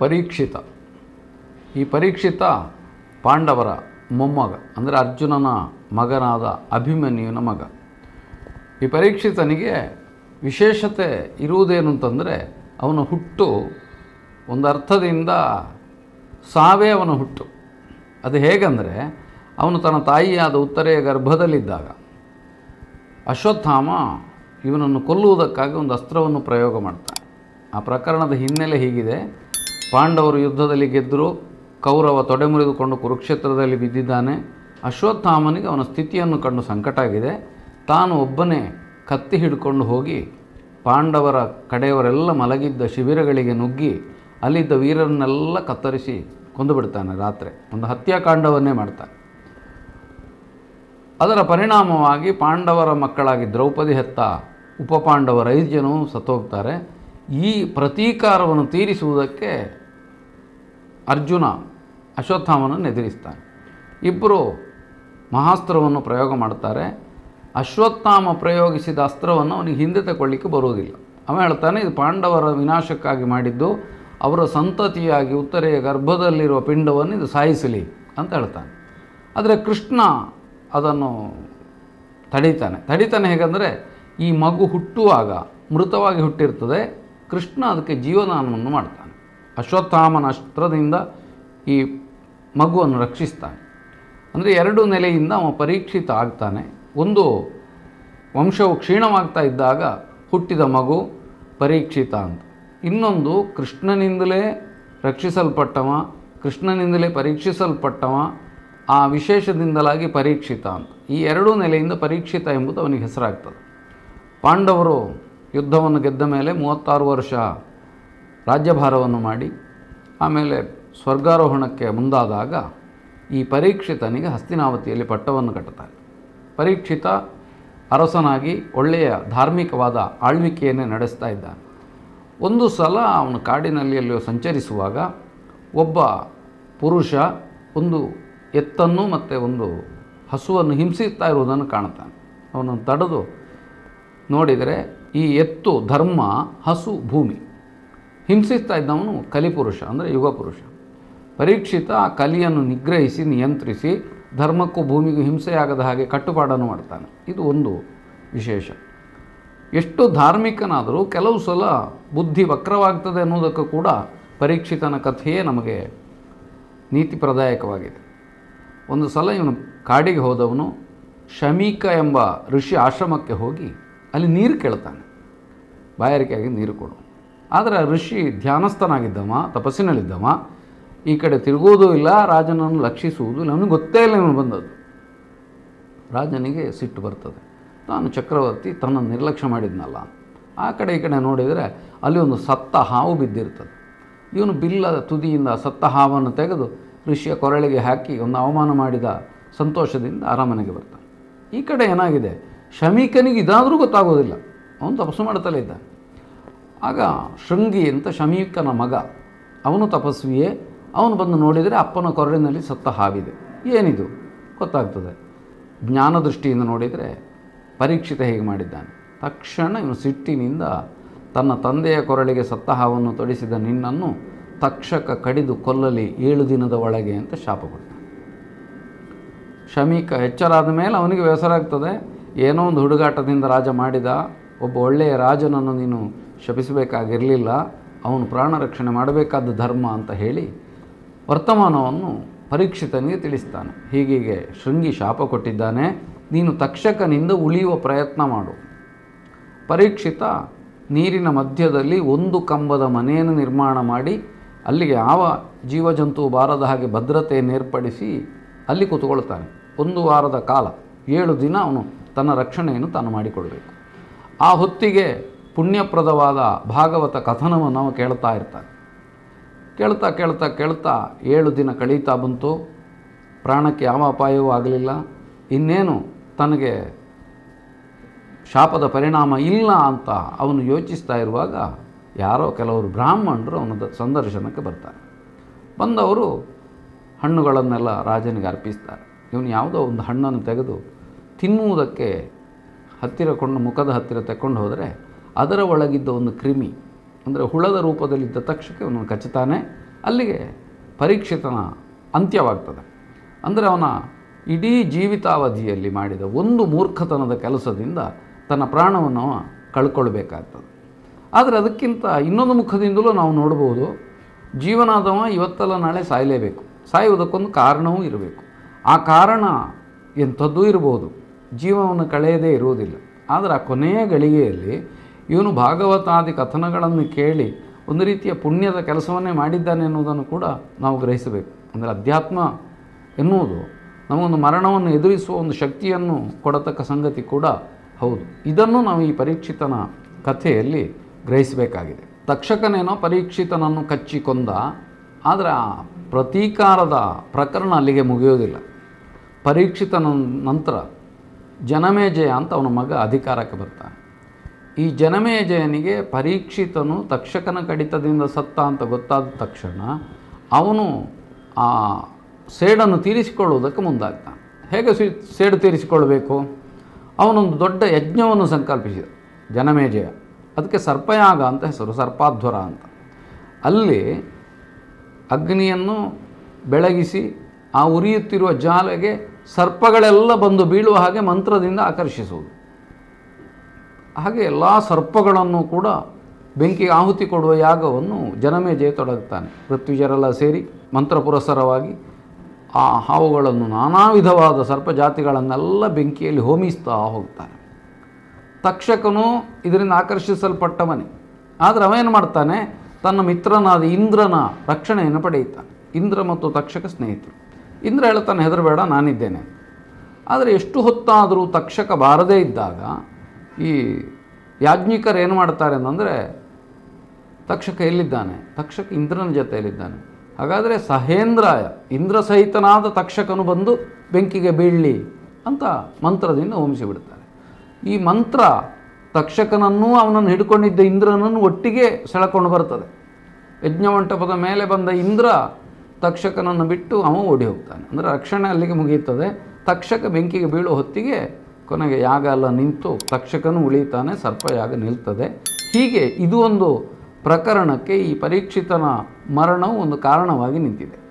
ಪರೀಕ್ಷಿತ. ಈ ಪರೀಕ್ಷಿತ ಪಾಂಡವರ ಮೊಮ್ಮಗ, ಅಂದರೆ ಅರ್ಜುನನ ಮಗನಾದ ಅಭಿಮನ್ಯುವಿನ ಮಗ. ಈ ಪರೀಕ್ಷಿತನಿಗೆ ವಿಶೇಷತೆ ಇರುವುದೇನು ಅಂತಂದರೆ, ಅವನ ಹುಟ್ಟು, ಒಂದು ಅರ್ಥದಿಂದ ಸಾವೇ ಅವನ ಹುಟ್ಟು. ಅದು ಹೇಗೆಂದರೆ, ಅವನು ತನ್ನ ತಾಯಿಯಾದ ಉತ್ತರೆಯ ಗರ್ಭದಲ್ಲಿದ್ದಾಗ, ಅಶ್ವತ್ಥಾಮ ಇವನನ್ನು ಕೊಲ್ಲುವುದಕ್ಕಾಗಿ ಒಂದು ಅಸ್ತ್ರವನ್ನು ಪ್ರಯೋಗ ಮಾಡ್ತಾನೆ. ಆ ಪ್ರಕರಣದ ಹಿನ್ನೆಲೆ ಹೀಗಿದೆ. ಪಾಂಡವರು ಯುದ್ಧದಲ್ಲಿ ಗೆದ್ದರು ಕೌರವ ತೊಡೆ ಮುರಿದುಕೊಂಡು ಕುರುಕ್ಷೇತ್ರದಲ್ಲಿ ಬಿದ್ದಿದ್ದಾನೆ. ಅಶ್ವತ್ಥಾಮನಿಗೆ ಅವನ ಸ್ಥಿತಿಯನ್ನು ಕಂಡು ಸಂಕಟ ಆಗಿದೆ ತಾನು ಒಬ್ಬನೇ ಕತ್ತಿ ಹಿಡ್ಕೊಂಡು ಹೋಗಿ ಪಾಂಡವರ ಕಡೆಯವರೆಲ್ಲ ಮಲಗಿದ್ದ ಶಿಬಿರಗಳಿಗೆ ನುಗ್ಗಿ ಅಲ್ಲಿದ್ದ ವೀರರನ್ನೆಲ್ಲ ಕತ್ತರಿಸಿ ಕೊಂದು ಬಿಡ್ತಾನೆ ರಾತ್ರಿ. ಒಂದು ಹತ್ಯಾಕಾಂಡವನ್ನೇ ಮಾಡ್ತಾನೆ. ಅದರ ಪರಿಣಾಮವಾಗಿ ಪಾಂಡವರ ಮಕ್ಕಳಾಗಿ ದ್ರೌಪದಿ ಹೆತ್ತ ಉಪಪಾಂಡವರ ಐದು ಜನವು ಸತ್ತೋಗ್ತಾರೆ. ಈ ಪ್ರತೀಕಾರವನ್ನು ತೀರಿಸುವುದಕ್ಕೆ ಅರ್ಜುನ ಅಶ್ವತ್ಥಾಮನನ್ನು ಎದುರಿಸ್ತಾನೆ. ಇಬ್ಬರು ಮಹಾಸ್ತ್ರವನ್ನು ಪ್ರಯೋಗ ಮಾಡ್ತಾರೆ. ಅಶ್ವತ್ಥಾಮ ಪ್ರಯೋಗಿಸಿದ ಅಸ್ತ್ರವನ್ನು ಅವನಿಗೆ ಹಿಂದೆ ತಗೊಳ್ಳಿಕ್ಕೆ ಬರುವುದಿಲ್ಲ ಅವ ಹೇಳ್ತಾನೆ, ಇದು ಪಾಂಡವರ ವಿನಾಶಕ್ಕಾಗಿ ಮಾಡಿದ್ದು, ಅವರ ಸಂತತಿಯಾಗಿ ಉತ್ತರೆಯ ಗರ್ಭದಲ್ಲಿರುವ ಪಿಂಡವನ್ನು ಇದು ಸಾಯಿಸಲಿ ಅಂತ ಹೇಳ್ತಾನೆ. ಆದರೆ ಕೃಷ್ಣ ಅದನ್ನು ತಡೀತಾನೆ. ತಡೀತಾನೆ ಹೇಗೆಂದರೆ, ಈ ಮಗು ಹುಟ್ಟುವಾಗ ಮೃತವಾಗಿ ಹುಟ್ಟಿರ್ತದೆ, ಕೃಷ್ಣ ಅದಕ್ಕೆ ಜೀವದಾನವನ್ನು ಮಾಡ್ತಾನೆ. ಅಶ್ವತ್ಥಾಮನ ಅಸ್ತ್ರದಿಂದ ಈ ಮಗುವನ್ನು ರಕ್ಷಿಸ್ತಾನೆ. ಅಂದರೆ ಎರಡು ನೆಲೆಯಿಂದ ಅವ ಪರೀಕ್ಷಿತ ಆಗ್ತಾನೆ. ಒಂದು ವಂಶವು ಕ್ಷೀಣವಾಗ್ತಾ ಇದ್ದಾಗ ಹುಟ್ಟಿದ ಮಗು ಪರೀಕ್ಷಿತ ಅಂತ. ಇನ್ನೊಂದು ಕೃಷ್ಣನಿಂದಲೇ ರಕ್ಷಿಸಲ್ಪಟ್ಟವ, ಕೃಷ್ಣನಿಂದಲೇ ಪರೀಕ್ಷಿಸಲ್ಪಟ್ಟವ, ಆ ವಿಶೇಷದಿಂದಲಾಗಿ ಪರೀಕ್ಷಿತ ಅಂತ. ಈ ಎರಡೂ ನೆಲೆಯಿಂದ ಪರೀಕ್ಷಿತ ಎಂಬುದು ಅವನಿಗೆ ಹೆಸರಾಗ್ತದೆ. ಪಾಂಡವರು ಯುದ್ಧವನ್ನು ಗೆದ್ದ ಮೇಲೆ ಮೂವತ್ತಾರು ವರ್ಷ ರಾಜ್ಯಭಾರವನ್ನು ಮಾಡಿ ಆಮೇಲೆ ಸ್ವರ್ಗಾರೋಹಣಕ್ಕೆ ಮುಂದಾದಾಗ ಈ ಪರೀಕ್ಷಿತನಿಗೆ ಹಸ್ತಿನಾವತಿಯಲ್ಲಿ ಪಟ್ಟವನ್ನು ಕಟ್ಟುತ್ತಾರೆ. ಪರೀಕ್ಷಿತ ಅರಸನಾಗಿ ಒಳ್ಳೆಯ ಧಾರ್ಮಿಕವಾದ ಆಳ್ವಿಕೆಯನ್ನೇ ನಡೆಸ್ತಾ ಇದ್ದಾನೆ. ಒಂದು ಸಲ ಅವನು ಕಾಡಿನಲ್ಲಿ ಎಲ್ಲಿಯೋ ಸಂಚರಿಸುವಾಗ ಒಬ್ಬ ಪುರುಷ ಒಂದು ಎತ್ತನ್ನು ಮತ್ತು ಒಂದು ಹಸುವನ್ನು ಹಿಂಸಿಸ್ತಾ ಇರುವುದನ್ನು ಕಾಣುತ್ತಾನೆ. ಅವನನ್ನು ತಡೆದು ನೋಡಿದರೆ ಈ ಎತ್ತು, ಧರ್ಮ, ಹಸು, ಭೂಮಿ. ಹಿಂಸಿಸ್ತಾ ಇದ್ದವನು ಕಲಿಪುರುಷ, ಅಂದರೆ ಯುಗ ಪುರುಷ ಪರೀಕ್ಷಿತ ಆ ಕಲಿಯನ್ನು ನಿಗ್ರಹಿಸಿ, ನಿಯಂತ್ರಿಸಿ, ಧರ್ಮಕ್ಕೂ ಭೂಮಿಗೂ ಹಿಂಸೆಯಾಗದ ಹಾಗೆ ಕಟ್ಟುಪಾಡನ್ನು ಮಾಡ್ತಾನೆ. ಇದು ಒಂದು ವಿಶೇಷ. ಎಷ್ಟು ಧಾರ್ಮಿಕನಾದರೂ ಕೆಲವು ಸಲ ಬುದ್ಧಿ ವಕ್ರವಾಗ್ತದೆ ಅನ್ನೋದಕ್ಕೂ ಕೂಡ ಪರೀಕ್ಷಿತನ ಕಥೆಯೇ ನಮಗೆ ನೀತಿಪ್ರದಾಯಕವಾಗಿದೆ ಒಂದು ಸಲ ಇವನು ಕಾಡಿಗೆ ಹೋದವನು, ಶಮೀಕ ಎಂಬ ಋಷಿ ಆಶ್ರಮಕ್ಕೆ ಹೋಗಿ ಅಲ್ಲಿ ನೀರು ಕೇಳ್ತಾನೆ. ಬಾಯಾರಿಕೆಯಾಗಿ ನೀರು ಕೊಡು. ಆದರೆ ಋಷಿ ಧ್ಯಾನಸ್ಥನಾಗಿದ್ದವ, ತಪಸ್ಸಿನಲ್ಲಿದ್ದವ, ಈ ಕಡೆ ತಿರುಗುವುದೂ ಇಲ್ಲ, ರಾಜನನ್ನು ಲಕ್ಷಿಸುವುದು ಇಲ್ಲ ಗೊತ್ತೇ ಇಲ್ಲ ಇವನು ಬಂದದ್ದು. ರಾಜನಿಗೆ ಸಿಟ್ಟು ಬರ್ತದೆ. ತಾನು ಚಕ್ರವರ್ತಿ ತನ್ನನ್ನು ನಿರ್ಲಕ್ಷ್ಯ ಮಾಡಿದ್ನಲ್ಲ, ಆ ಕಡೆ ಈ ಕಡೆ ನೋಡಿದರೆ ಅಲ್ಲಿ ಒಂದು ಸತ್ತ ಹಾವು ಬಿದ್ದಿರ್ತದೆ. ಇವನು ಬಿಲ್ಲದ ತುದಿಯಿಂದ ಸತ್ತ ಹಾವನ್ನು ತೆಗೆದು ಋಷಿಯ ಕೊರಳಿಗೆ ಹಾಕಿ ಒಂದು ಅವಮಾನ ಮಾಡಿದ ಸಂತೋಷದಿಂದ ಅರಮನೆಗೆ ಬರ್ತಾನೆ. ಈ ಕಡೆ ಏನಾಗಿದೆ? ಶಮೀಕನಿಗೆ ಇದಾದರೂ ಗೊತ್ತಾಗೋದಿಲ್ಲ. ಅವನು ತಪಸ್ಸು ಮಾಡ್ತಲೇ ಇದ್ದ ಆಗ ಶೃಂಗಿ ಅಂತ ಶಮೀಕನ ಮಗ, ಅವನು ತಪಸ್ವಿಯೇ, ಅವನು ಬಂದು ನೋಡಿದರೆ ಅಪ್ಪನ ಕೊರಳಿನಲ್ಲಿ ಸತ್ತ ಹಾವಿದೆ. ಏನಿದು? ಗೊತ್ತಾಗ್ತದೆ. ಜ್ಞಾನದೃಷ್ಟಿಯಿಂದ ನೋಡಿದರೆ ಪರೀಕ್ಷಿತ ಹೇಗೆ ಮಾಡಿದ್ದಾನೆ? ತಕ್ಷಣ ಇವನು ಸಿಟ್ಟಿನಿಂದ ತನ್ನ ತಂದೆಯ ಕೊರಳಿಗೆ ಸತ್ತ ಹಾವನ್ನು ತೊಡಿಸಿದ ನಿನ್ನನ್ನು ತಕ್ಷಕ ಕಡಿದು ಕೊಲ್ಲಲಿ ಏಳು ದಿನದ ಒಳಗೆ ಅಂತ ಶಾಪ ಕೊಡ್ತಾನೆ. ಶಮೀಕ ಎಚ್ಚರಾದ ಮೇಲೆ ಅವನಿಗೆ ಬೇಸರ ಆಗ್ತದೆ. ಏನೋ ಒಂದು ಹುಡುಗಾಟದಿಂದ ರಾಜ ಮಾಡಿದ ಒಬ್ಬ ಒಳ್ಳೆಯ ರಾಜನನ್ನು ನೀನು ಶಪಿಸಬೇಕಾಗಿರಲಿಲ್ಲ, ಅವನು ಪ್ರಾಣ ರಕ್ಷಣೆ ಮಾಡಬೇಕಾದ ಧರ್ಮ ಅಂತ ಹೇಳಿ ವರ್ತಮಾನವನ್ನು ಪರೀಕ್ಷಿತನಿಗೆ ತಿಳಿಸ್ತಾನೆ. ಹೀಗೀಗೆ ಶೃಂಗಿ ಶಾಪ ಕೊಟ್ಟಿದ್ದಾನೆ. ನೀನು ತಕ್ಷಕನಿಂದ ಉಳಿಯುವ ಪ್ರಯತ್ನ ಮಾಡು. ಪರೀಕ್ಷಿತ ನೀರಿನ ಮಧ್ಯದಲ್ಲಿ ಒಂದು ಕಂಬದ ಮನೆಯನ್ನು ನಿರ್ಮಾಣ ಮಾಡಿ, ಅಲ್ಲಿಗೆ ಯಾವ ಜೀವಜಂತು ಬಾರದ ಹಾಗೆ ಭದ್ರತೆಯನ್ನು ಏರ್ಪಡಿಸಿ ಅಲ್ಲಿ ಕೂತ್ಕೊಳ್ತಾನೆ. ಒಂದು ವಾರದ ಕಾಲ, ಏಳು ದಿನ ಅವನು ತನ್ನ ರಕ್ಷಣೆಯನ್ನು ತಾನು ಮಾಡಿಕೊಡಬೇಕು ಆ ಹೊತ್ತಿಗೆ ಪುಣ್ಯಪ್ರದವಾದ ಭಾಗವತ ಕಥನವನ್ನು ನಾವು ಕೇಳ್ತಾ ಇರ್ತಾನೆ ಕೇಳ್ತಾ ಕೇಳ್ತಾ ಕೇಳ್ತಾ ಏಳು ದಿನ ಕಳೀತಾ ಬಂತು. ಪ್ರಾಣಕ್ಕೆ ಯಾವ ಅಪಾಯವೂ ಆಗಲಿಲ್ಲ. ಇನ್ನೇನು ತನಗೆ ಶಾಪದ ಪರಿಣಾಮ ಇಲ್ಲ ಅಂತ ಅವನು ಯೋಚಿಸ್ತಾ ಇರುವಾಗ ಯಾರೋ ಕೆಲವರು ಬ್ರಾಹ್ಮಣರು ಅವನ ಸಂದರ್ಶನಕ್ಕೆ ಬರ್ತಾರೆ. ಬಂದವರು ಹಣ್ಣುಗಳನ್ನೆಲ್ಲ ರಾಜನಿಗೆ ಅರ್ಪಿಸ್ತಾರೆ. ಇವನು ಯಾವುದೋ ಒಂದು ಹಣ್ಣನ್ನು ತೆಗೆದು ತಿನ್ನುವುದಕ್ಕೆ ಹತ್ತಿರ ಕೊಂಡು, ಮುಖದ ಹತ್ತಿರ ತಕ್ಕೊಂಡು ಹೋದರೆ ಅದರ ಒಳಗಿದ್ದ ಒಂದು ಕ್ರಿಮಿ, ಅಂದರೆ ಹುಳದ ರೂಪದಲ್ಲಿದ್ದ ತಕ್ಷಕ್ಕೆ ಅವನು ಕಚ್ಚುತ್ತಾನೆ. ಅಲ್ಲಿಗೆ ಪರೀಕ್ಷಿತನ ಅಂತ್ಯವಾಗ್ತದೆ. ಅಂದರೆ ಅವನ ಇಡೀ ಜೀವಿತಾವಧಿಯಲ್ಲಿ ಮಾಡಿದ ಒಂದು ಮೂರ್ಖತನದ ಕೆಲಸದಿಂದ ತನ್ನ ಪ್ರಾಣವನ್ನು ಕಳ್ಕೊಳ್ಬೇಕಾಗ್ತದೆ. ಆದರೆ ಅದಕ್ಕಿಂತ ಇನ್ನೊಂದು ಮುಖದಿಂದಲೂ ನಾವು ನೋಡ್ಬೋದು, ಜೀವನಾದವ ಇವತ್ತಲ್ಲ ನಾಳೆ ಸಾಯಲೇಬೇಕು. ಸಾಯುವುದಕ್ಕೊಂದು ಕಾರಣವೂ ಇರಬೇಕು. ಆ ಕಾರಣ ಎಂಥದ್ದೂ ಇರ್ಬೋದು. ಜೀವವನ್ನು ಕಳೆಯದೇ ಇರುವುದಿಲ್ಲ. ಆದರೆ ಆ ಕೊನೆಯ ಗಳಿಗೆಯಲ್ಲಿ ಇವನು ಭಾಗವತಾದಿ ಕಥನಗಳನ್ನು ಕೇಳಿ ಒಂದು ರೀತಿಯ ಪುಣ್ಯದ ಕೆಲಸವನ್ನೇ ಮಾಡಿದ್ದಾನೆ ಎನ್ನುವುದನ್ನು ಕೂಡ ನಾವು ಗ್ರಹಿಸಬೇಕು. ಅಂದರೆ ಅಧ್ಯಾತ್ಮ ಎನ್ನುವುದು ನಮಗೊಂದು ಮರಣವನ್ನು ಎದುರಿಸುವ ಒಂದು ಶಕ್ತಿಯನ್ನು ಕೊಡತಕ್ಕ ಸಂಗತಿ ಕೂಡ ಹೌದು. ಇದನ್ನು ನಾವು ಈ ಪರೀಕ್ಷಿತನ ಕಥೆಯಲ್ಲಿ ಗ್ರಹಿಸಬೇಕಾಗಿದೆ. ತಕ್ಷಕನೇನೋ ಪರೀಕ್ಷಿತನನ್ನು ಕಚ್ಚಿ ಕೊಂದ ಆದರೆ ಆ ಪ್ರತೀಕಾರದ ಪ್ರಕರಣ ಅಲ್ಲಿಗೆ ಮುಗಿಯೋದಿಲ್ಲ. ಪರೀಕ್ಷಿತನ ನಂತರ ಜನಮೇಜಯ ಅಂತ ಅವನ ಮಗ ಅಧಿಕಾರಕ್ಕೆ ಬರ್ತಾನೆ. ಈ ಜನಮೇಜಯನಿಗೆ ಪರೀಕ್ಷಿತನು ತಕ್ಷಕನ ಕಡಿತದಿಂದ ಸತ್ತ ಅಂತ ಗೊತ್ತಾದ ತಕ್ಷಣ ಅವನು ಆ ಸೇಡನ್ನು ತೀರಿಸಿಕೊಳ್ಳುವುದಕ್ಕೆ ಮುಂದಾಗ್ತಾನೆ. ಹೇಗೆ ಸಿ, ಸೇಡು ತೀರಿಸಿಕೊಳ್ಬೇಕು ಅವನೊಂದು ದೊಡ್ಡ ಯಜ್ಞವನ್ನು ಸಂಕಲ್ಪಿಸಿದ ಜನಮೇಜಯ. ಅದಕ್ಕೆ ಸರ್ಪಯಾಗ ಅಂತ ಹೆಸರು, ಸರ್ಪಾಧ್ವರ ಅಂತ. ಅಲ್ಲಿ ಅಗ್ನಿಯನ್ನು ಬೆಳಗಿಸಿ ಆ ಉರಿಯುತ್ತಿರುವ ಜಾಲೆಗೆ ಸರ್ಪಗಳೆಲ್ಲ ಬಂದು ಬೀಳುವ ಹಾಗೆ ಮಂತ್ರದಿಂದ ಆಕರ್ಷಿಸುವುದು. ಹಾಗೆ ಎಲ್ಲ ಸರ್ಪಗಳನ್ನು ಕೂಡ ಬೆಂಕಿಗೆ ಆಹುತಿ ಕೊಡುವ ಯಾಗವನ್ನು ಜನಮೇಜಯ ತೊಡಗುತ್ತಾನೆ. ಪೃಥ್ವಿಜರೆಲ್ಲ ಸೇರಿ ಮಂತ್ರ ಪುರಸ್ಸರವಾಗಿ ಆ ಹಾವುಗಳನ್ನು ನಾನಾ ವಿಧವಾದ ಸರ್ಪ ಜಾತಿಗಳನ್ನೆಲ್ಲ ಬೆಂಕಿಯಲ್ಲಿ ಹೋಮಿಸ್ತಾ ಹೋಗ್ತಾನೆ. ತಕ್ಷಕನು ಇದರಿಂದ ಆಕರ್ಷಿಸಲ್ಪಟ್ಟವನೇ. ಆದರೆ ಅವೇನು ಮಾಡ್ತಾನೆ? ತನ್ನ ಮಿತ್ರನಾದ ಇಂದ್ರನ ರಕ್ಷಣೆಯನ್ನು ಪಡೆಯುತ್ತಾನೆ. ಇಂದ್ರ ಮತ್ತು ತಕ್ಷಕ ಸ್ನೇಹಿತರು. ಇಂದ್ರ ಹೇಳ್ತಾನೆ ಹೆದರಬೇಡ, ನಾನಿದ್ದೇನೆ. ಆದರೆ ಎಷ್ಟು ಹೊತ್ತಾದರೂ ತಕ್ಷಕ ಬಾರದೇ ಇದ್ದಾಗ ಈ ಯಾಜ್ಞಿಕರು ಏನು ಮಾಡ್ತಾರೆ ಅಂತಂದರೆ ತಕ್ಷಕ ಎಲ್ಲಿದ್ದಾನೆ? ತಕ್ಷಕ ಇಂದ್ರನ ಜೊತೆಯಲ್ಲಿದ್ದಾನೆ. ಹಾಗಾದರೆ ಸಹೇಂದ್ರಾಯ ಇಂದ್ರ ಸಹಿತನಾದ ತಕ್ಷಕನು ಬಂದು ಬೆಂಕಿಗೆ ಬೀಳಲಿ ಅಂತ ಮಂತ್ರದಿಂದ ಹೋಮಿಸಿಬಿಡ್ತಾರೆ ಈ ಮಂತ್ರ ತಕ್ಷಕನನ್ನೂ ಅವನನ್ನು ಹಿಡ್ಕೊಂಡಿದ್ದ ಇಂದ್ರನನ್ನು ಒಟ್ಟಿಗೆ ಸೆಳೆಕೊಂಡು ಬರ್ತದೆ. ಯಜ್ಞಮಂಟಪದ ಮೇಲೆ ಬಂದ ಇಂದ್ರ ತಕ್ಷಕನನ್ನು ಬಿಟ್ಟು ಅವ ಓಡಿ ಹೋಗ್ತಾನೆ. ಅಂದರೆ ರಕ್ಷಣೆ ಅಲ್ಲಿಗೆ ಮುಗಿಯುತ್ತದೆ. ತಕ್ಷಕ ಬೆಂಕಿಗೆ ಬೀಳೋ ಹೊತ್ತಿಗೆ ಕೊನೆಗೆ ಯಾಗ ಎಲ್ಲ ನಿಂತು ತಕ್ಷಕನು ಉಳಿತಾನೆ ಸರ್ಪ ಯಾಗ ನಿಲ್ತದೆ. ಹೀಗೆ ಇದು ಒಂದು ಪ್ರಕರಣಕ್ಕೆ ಈ ಪರೀಕ್ಷಿತನ ಮರಣವು ಒಂದು ಕಾರಣವಾಗಿ ನಿಂತಿದೆ.